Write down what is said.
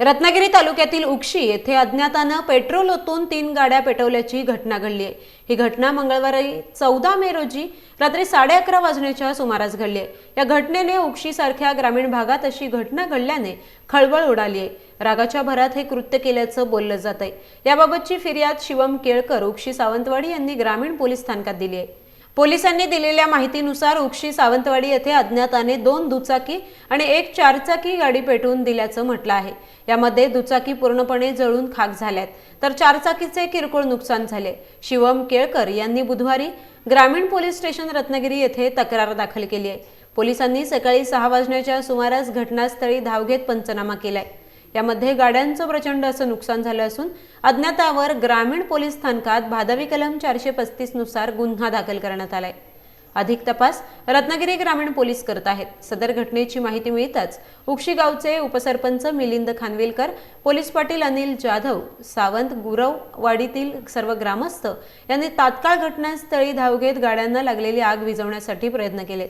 रत्नागिरी तालुक्यातील उक्षी येथे अज्ञातानं पेट्रोल ओतून तीन गाड्या पेटवल्याची घटना घडली आहे. ही घटना मंगळवारी चौदा मे रोजी रात्री साडे अकरा वाजण्याच्या सुमारास घडली आहे. या घटनेने उक्षी सारख्या ग्रामीण भागात अशी घटना घडल्याने खळबळ उडाली आहे. रागाच्या भरात हे कृत्य केल्याचं बोललं जात आहे याबाबतची फिर्याद शिवम केळकर उक्षी सावंतवाडी यांनी ग्रामीण पोलीस स्थानकात दिली आहे. पोलिसांनी दिलेल्या माहितीनुसार उक्षी सावंतवाडी येथे अज्ञाताने दोन दुचाकी आणि एक चारचाकी गाडी पेटवून दिल्याचं म्हटलं आहे. यामध्ये दुचाकी पूर्णपणे जळून खाक झाल्यात. तर चारचाकीचे किरकोळ नुकसान झाले. शिवम केळकर यांनी बुधवारी ग्रामीण पोलीस स्टेशन रत्नागिरी येथे तक्रार दाखल केली आहे. पोलिसांनी सकाळी सहा वाजण्याच्या सुमारास घटनास्थळी धाव घेत पंचनामा केलाय. यामध्ये गाड्यांचं प्रचंड असं नुकसान झालं असून अज्ञातावर ग्रामीण पोलीस स्थानकात भादवी कलम चारशे पस्तीसनुसार गुन्हा दाखल करण्यात आलाय. अधिक तपास रत्नागिरी ग्रामीण पोलीस करत आहेत. सदर घटनेची माहिती मिळताच उक्षी गावचे उपसरपंच मिलिंद खानविलकर पोलीस पाटील अनिल जाधव सावंत गुरववाडीतील सर्व ग्रामस्थ यांनी तात्काळ घटनास्थळी धाव घेत गाड्यांना लागलेली आग विझवण्यासाठी प्रयत्न केले.